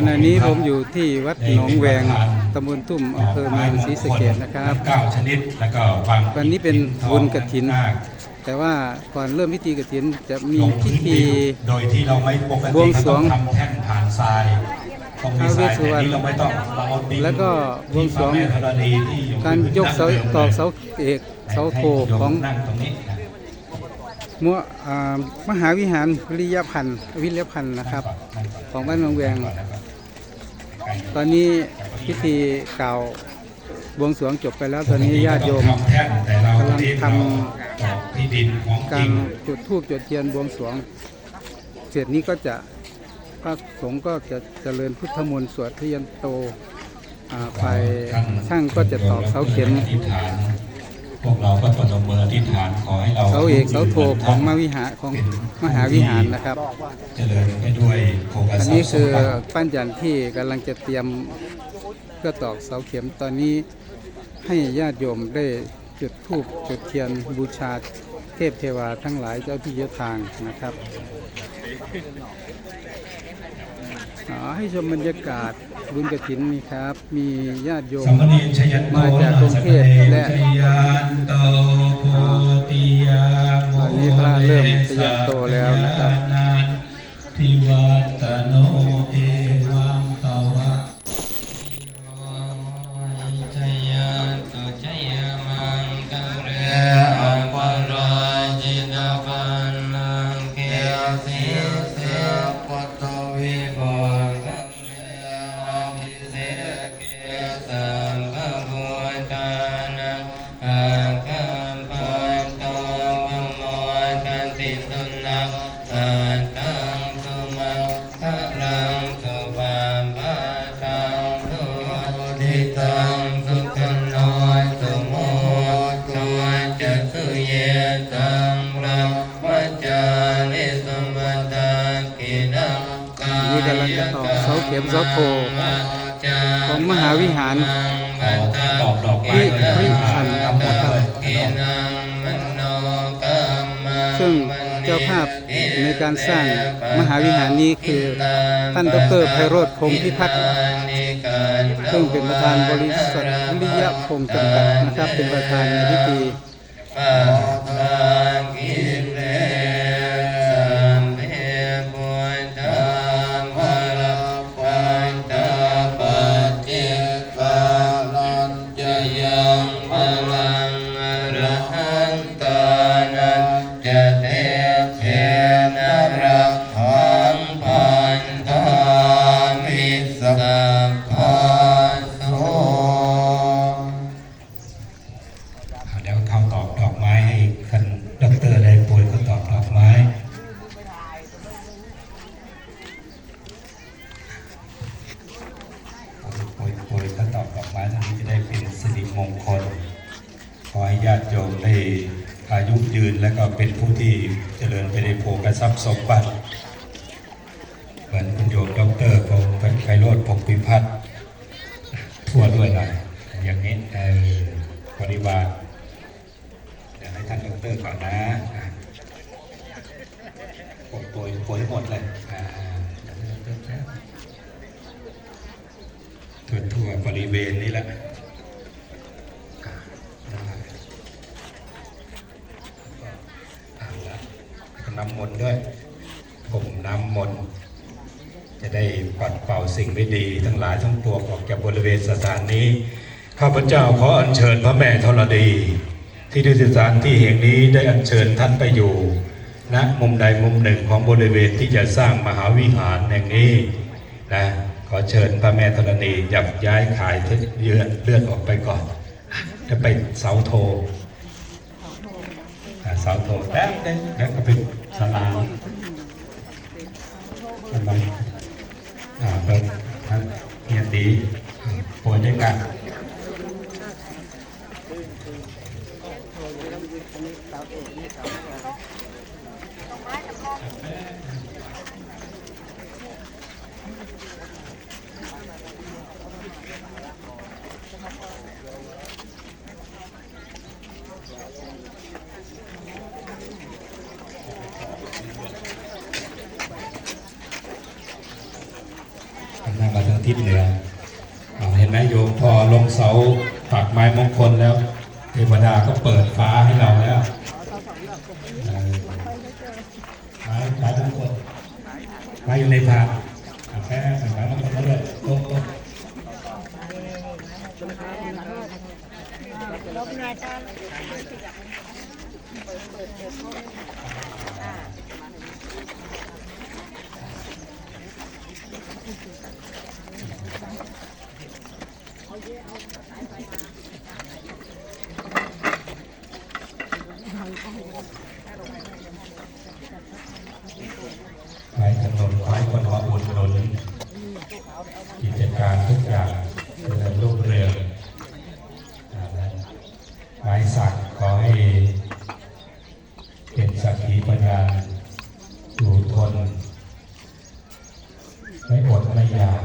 ขณะนี้ผมอยู่ที่วัดหนองแวงตำบลทุ่มอำเภอเมืองศรีสะเกษนะครับเก้าชนิดแล้วก็วางวันนี้เป็นบุญกฐินนาคแต่ว่าก่อนเริ่มพิธีกฐินจะมีพิธีโดยที่เราไม่ปกบติวงสรก็วต้องงทำแท่นผ่านทรายต้องมีทรายแต่นี้เราไม่ต้องเราเอาดินแล้วก็บวงสรวงที่พระแม่ธรณีที่อยู่การยกเสาดั้งดิมตอกเสาเอกเสาโทให้โยมของนั่งตรงนี้นะมัวอ่ามหาวิหารวิริยพันธ์วิริยพันธ์นะครับ ของบ้านหนองแวง ตอนนี้พิธีกล่าวบวงสรวงจบไปแล้วตอนนี้ญาติโยมกำลังทำการจุดธูปจุดเทียนบวงสรวง เสร็จนี้ก็จะพระสงฆ์ก็จะเจริญพุทธมนต์สวดทยันโตไปช่างก็จะตอกเสาเข็ม พวกเราก็ปนมมืออธิษฐานขอให้เราเสาเอกเสาโทของมหาวิหารของมหาวิหารนะครับ เจริญไปด้วยโภคอันทรัพนี้ย์สคืมอบัติปั้นจันที่กำลังจะเตรียมเพื่อตอกเสาเข็มตอนนี้ให้ญาติโยมได้จุดธูปจุดเทียนบูชาเทพเทวาทั้งหลายเจ้าที่เจ้าทางนะครับอ๋อ ให้ชมบรรยากาศบุญกระถินนี่ครับ มีญาติโยมสัมมณีชยันโตมาจากกรุงเทพและชยันโตโพธิยาโมตอนนี้พระเริ่มชยันโตแล้วนะครับทิวัตโนเอ ทิตังสุขันโนสุโมตุจะสุเยตังรัมมัจจานิสมบัตตากินังกานี่กำลังจะตอเสาเข็มเสาโทของมหาวิหารขอตอบดอกไม้วิวิพันธ์ทำหมดซึ่งเจ้าภาพในการสร้างมหาวิหารนี้คือท่านดรไพโรธพงพิพัฒน์ ซึ่งเป็นประธานบริษัทวิริยะพงษ์จำกัดนะครับ เป็นประธานในพิธี ดอกไม้ท่านนี้จะได้เป็นสิริมงคล ขอให้ญาติโยมได้อายุยืนและก็เป็นผู้ที่เจริญไปในโภคทรัพย์สมบัติ เหมือนคุณโยมดอกเตอรพงศ์ไพโรธพงพิพัฒน์ทั่วด้วยหน่อยอย่างนี้เออบริวารเดี๋ยวให้ท่านดอกเตอรก่อนนะปวดป่วป่วยหมดเลยอ่าทั่ว ทั่วๆบริเวณนี้แหละอ่าได้เอาละแล้วน้ำมนต์ด้วยผมน้ำมนต์จะได้ปัดเป่าสิ่งไม่ดี ทั้งหลายทั้งปวงออกจากบริเวณสถานนี้ ข้าพเจ้าขออัญเชิญพระแม่ธรณี ที่ด้วยสถานที่แห่งนี้ได้อัญเชิญท่านไปอยู่ณมุมใดมุมหนึ่งของบริเวณที่จะสร้างมหาวิหารแห่งนี้นะ ขอเชิญพระแม่ธรณียับย้ายขายเลื่อดเลือดออกไปก่อน จะไปเสาโทเสาโทแป๊บนึงแล้วก็เป็นสลาอะไรอ่าเป็นท่านเฮียตีป่วยด้วยกัน อ หันหน้ามา ทิศเหนือเห็นไหมโยมพอลงเสาปักไม้มงคลแล้ว เทวดาก็เปิดฟ้าให้เราแล้วเออไม้ไม้มงคลไม้อยู่ในพานอะแค่ใส่ไม้มงคลแล้วด้วยโต๊ะโต๊ะขา ช้ถนมขายคนมาอุดหนุนกิจการทุกอย่างเจริญรุ่งเรืองอ่าละหายสักขอให้เป็นสักขีพยานอยู่ทน ไม่อดไม่อยาก